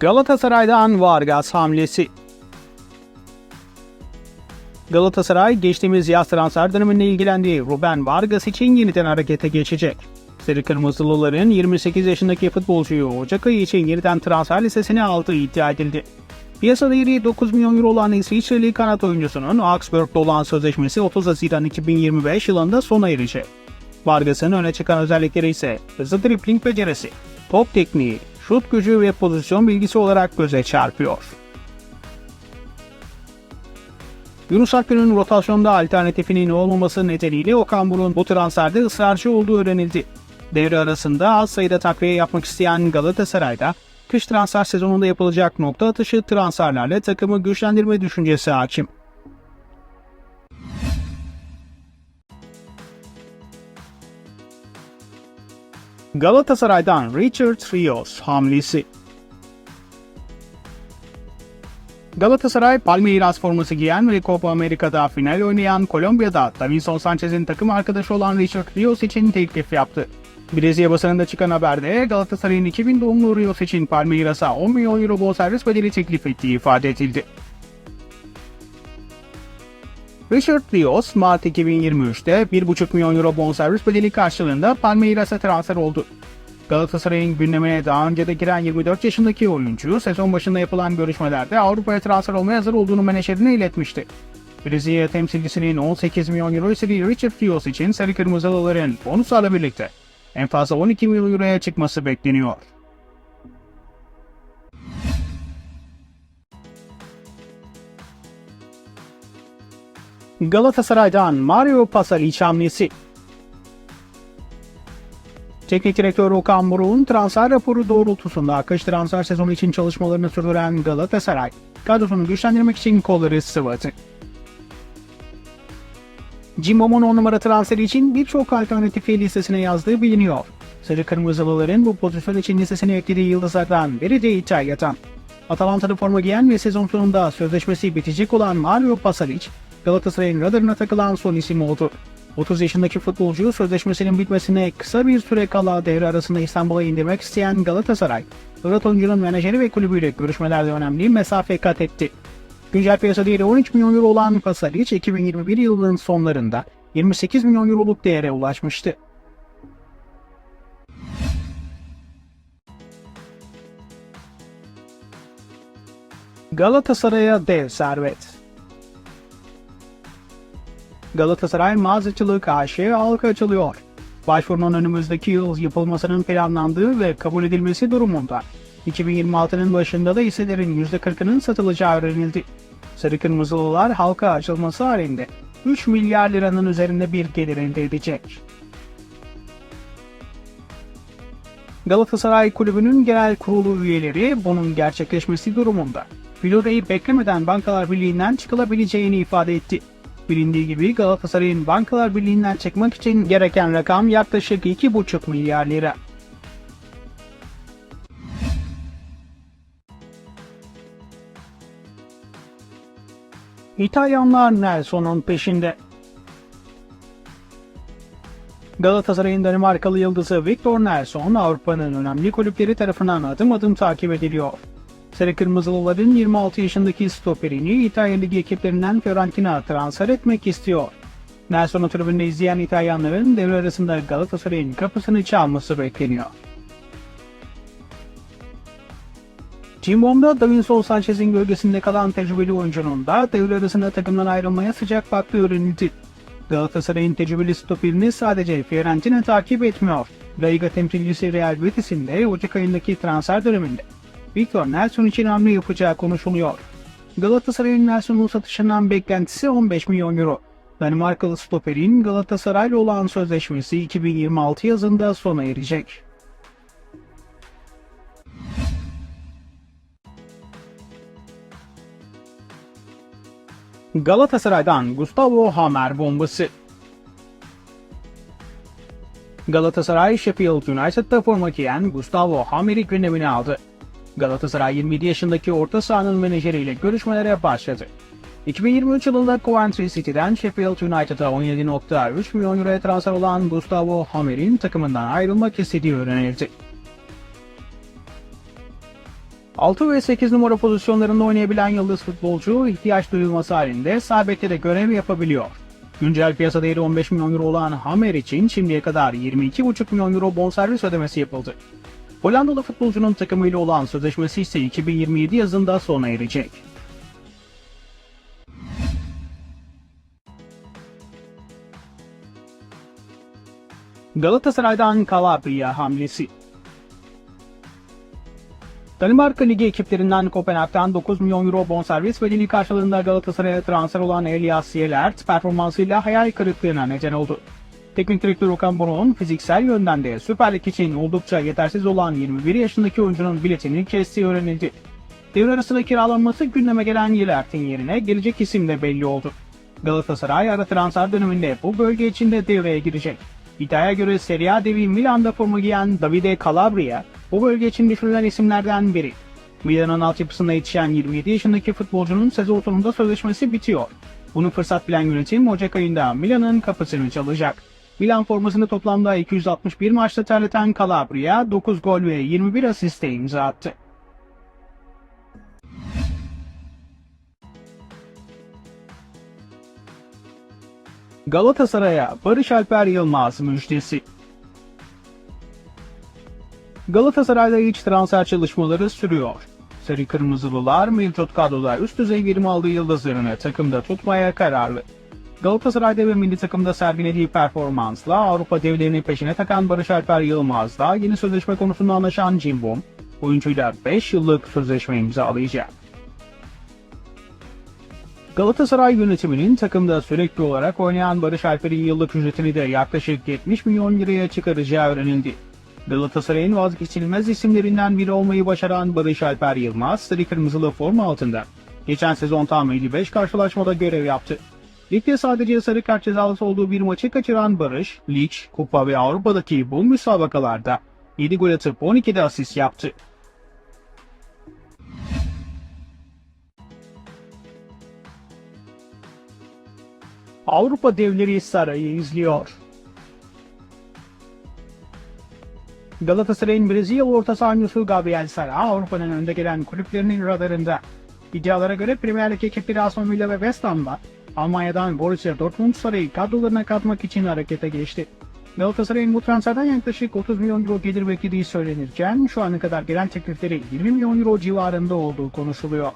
Galatasaray'dan Vargas hamlesi. Galatasaray geçtiğimiz yaz transfer döneminde ilgilendiği Ruben Vargas için yeniden harekete geçecek. Sarı Kırmızılıların 28 yaşındaki futbolcuyu Ocak ayı için yeniden transfer listesine aldığı iddia edildi. Piyasa değeri 9 milyon euro olan İsviçreli kanat oyuncusunun Augsburg'da olan sözleşmesi 30 Haziran 2025 yılında sona erecek. Vargas'ın öne çıkan özellikleri ise hızlı dripling becerisi, top tekniği, şut gücü ve pozisyon bilgisi olarak göze çarpıyor. Yunus Akgün'ün rotasyonda alternatifinin olmaması nedeniyle Okan Buruk'un bu transferde ısrarcı olduğu öğrenildi. Devre arasında az sayıda takviye yapmak isteyen Galatasaray'da kış transfer sezonunda yapılacak nokta atışı transferlerle takımı güçlendirme düşüncesi hakim. Galatasaray'dan Richard Rios hamlesi. Galatasaray Palmeiras forması giyen ve Copa Amerika'da final oynayan Kolombiya'da Davinson Sanchez'in takım arkadaşı olan Richard Rios için teklif yaptı. Brezilya basınında çıkan haberde Galatasaray'ın 2000 doğumlu Rios için Palmeiras'a 10 milyon euro bonservis bedeli teklif ettiği ifade edildi. Richard Rios, Mart 2023'te 1,5 milyon euro bonservis bedeli karşılığında Palmeiras'a transfer oldu. Galatasaray'ın gündemine daha önce de giren 24 yaşındaki oyuncu sezon başında yapılan görüşmelerde Avrupa'ya transfer olmaya hazır olduğunu menajerine iletmişti. Brezilya temsilcisinin 18 milyon euro istediği Richard Rios için Sarı Kırmızılıların bonuslarla birlikte en fazla 12 milyon euroya çıkması bekleniyor. Galatasaray'dan Mario Pasalic hamlesi. Teknik direktör Okan Buruk'un transfer raporu doğrultusunda kış transfer sezonu için çalışmalarını sürdüren Galatasaray, kadrosunu güçlendirmek için kolları sıvadı. Cimbom'un 10 numara transferi için birçok alternatifi listesine yazdığı biliniyor. Sarı Kırmızılıların bu pozisyon için listesine eklediği yıldızlardan biri de İtalya'dan. Atalanta'da forma giyen ve sezon sonunda sözleşmesi bitecek olan Mario Pasalic, Galatasaray'ın radarına takılan son isim oldu. 30 yaşındaki futbolcu sözleşmesinin bitmesine kısa bir süre kala devre arasında İstanbul'a indirmek isteyen Galatasaray, Irat oyuncunun menajeri ve kulübüyle görüşmelerde önemli mesafe kat etti. Güncel piyasa değeri 13 milyon euro olan Pasalic 2021 yılının sonlarında 28 milyon euroluk değere ulaşmıştı. Galatasaray'a dev servet. Galatasaray Mağazacılık AŞ halka açılıyor. Başvurunun önümüzdeki yıl yapılmasının planlandığı ve kabul edilmesi durumunda 2026'nın başında da hisselerin %40'ının satılacağı öğrenildi. Sarı Kırmızılılar halka açılması halinde 3 milyar liranın üzerinde bir gelir elde edecek. Galatasaray Kulübü'nün genel kurulu üyeleri bunun gerçekleşmesi durumunda Florya'yı beklemeden Bankalar Birliği'nden çıkılabileceğini ifade etti. Bilindiği gibi Galatasaray'ın Bankalar Birliği'nden çıkmak için gereken rakam yaklaşık 2,5 milyar lira. İtalyanlar Nelson'un peşinde. Galatasaray'ın Danimarkalı yıldızı Victor Nelson Avrupa'nın önemli kulüpleri tarafından adım adım takip ediliyor. Sarı Kırmızılıların 26 yaşındaki stoperini İtalya Ligi ekiplerinden Fiorentina transfer etmek istiyor. Nelson'u tribünde izleyen İtalyanların devre arasında Galatasaray'ın kapısını çalması bekleniyor. Cimbom'da Davinson Sanchez'in gölgesinde kalan tecrübeli oyuncunun da devre arasında takımdan ayrılmaya sıcak baktığı öğrenildi. Galatasaray'ın tecrübeli stoperini sadece Fiorentina takip etmiyor. La Liga temsilcisi Real Betis'in de Ocak ayındaki transfer döneminde Victor Nelson için hamle yapacağı konuşuluyor. Galatasaray'ın Nelson'un satışından beklentisi 15 milyon euro. Danimarkalı stoperin Galatasaray'la olan sözleşmesi 2026 yazında sona erecek. Galatasaray'dan Gustavo Hammer bombası. Galatasaray Sheffield United'da forma giyen Gustavo Hammer'i gündemine aldı. Galatasaray 27 yaşındaki orta sahanın menajeriyle görüşmelere başladı. 2023 yılında Coventry City'den Sheffield United'a 17.3 milyon euroya transfer olan Gustavo Hammer'in takımından ayrılmak istediği öğrenildi. 6 ve 8 numara pozisyonlarında oynayabilen yıldız futbolcu ihtiyaç duyulması halinde sağ bekte de görev yapabiliyor. Güncel piyasa değeri 15 milyon euro olan Hammer için şimdiye kadar 22,5 milyon euro bonservis ödemesi yapıldı. Hollandalı futbolcunun takımıyla olan sözleşmesi ise 2027 yazında sona erecek. Galatasaray'dan Calabria hamlesi. Danimarka Ligi ekiplerinden Kopenhag'dan 9 milyon euro bonservis bedeli karşılığında Galatasaray'a transfer olan Elias Yelert performansıyla hayal kırıklığına neden oldu. Teknik direktör Okan Buruk'un fiziksel yönden de Süper Lig için oldukça yetersiz olan 21 yaşındaki oyuncunun biletini kestiği öğrenildi. Devre arasında kiralanması gündeme gelen Yelert'in yerine gelecek isim de belli oldu. Galatasaray ara transfer döneminde bu bölge içinde devreye girecek. İddiaya göre Serie A devi Milan'da forma giyen Davide Calabria bu bölge için düşünülen isimlerden biri. Milan'ın altyapısında yetişen 27 yaşındaki futbolcunun sezon sonunda sözleşmesi bitiyor. Bunu fırsat bilen yönetim Ocak ayında Milan'ın kapısını çalacak. Milan formasını toplamda 261 maçta terleten Calabria 9 gol ve 21 asiste imza attı. Galatasaray'a Barış Alper Yılmaz müjdesi. Galatasaray'da iç transfer çalışmaları sürüyor. Sarı Kırmızılılar mevcut kadroda üst düzey verim aldığı yıldızlarını takımda tutmaya kararlı. Galatasaray'da ve milli takımda sergilediği performansla Avrupa devlerini peşine takan Barış Alper Yılmaz'la yeni sözleşme konusunda anlaşan Cimbom, oyuncuyla 5 yıllık sözleşme imzalayacak. Galatasaray yönetiminin takımda sürekli olarak oynayan Barış Alper'in yıllık ücretini de yaklaşık 70 milyon liraya çıkaracağı öğrenildi. Galatasaray'ın vazgeçilmez isimlerinden biri olmayı başaran Barış Alper Yılmaz, sarı kırmızılı forma altında. Geçen sezon tam 55 karşılaşmada görev yaptı. Ligde sadece sarı kart cezalısı olduğu bir maçı kaçıran Barış, lig, kupa ve Avrupa'daki bu müsabakalarda 7 gol atıp 12'de asist yaptı. Avrupa devleri sarayı izliyor. Galatasaray'ın Brezilya orta sahancısı Gabriel Sara Avrupa'nın önde gelen kulüplerinin radarında. İddialara göre Premier Lig ekipleri Aston Villa ve West Ham'la Almanya'dan Borussia Dortmund Saray'ı kadrolarına katmak için harekete geçti. Galatasaray'ın bu transferden yaklaşık 30 milyon euro gelir beklediği söylenirken şu ana kadar gelen teklifleri 20 milyon euro civarında olduğu konuşuluyor.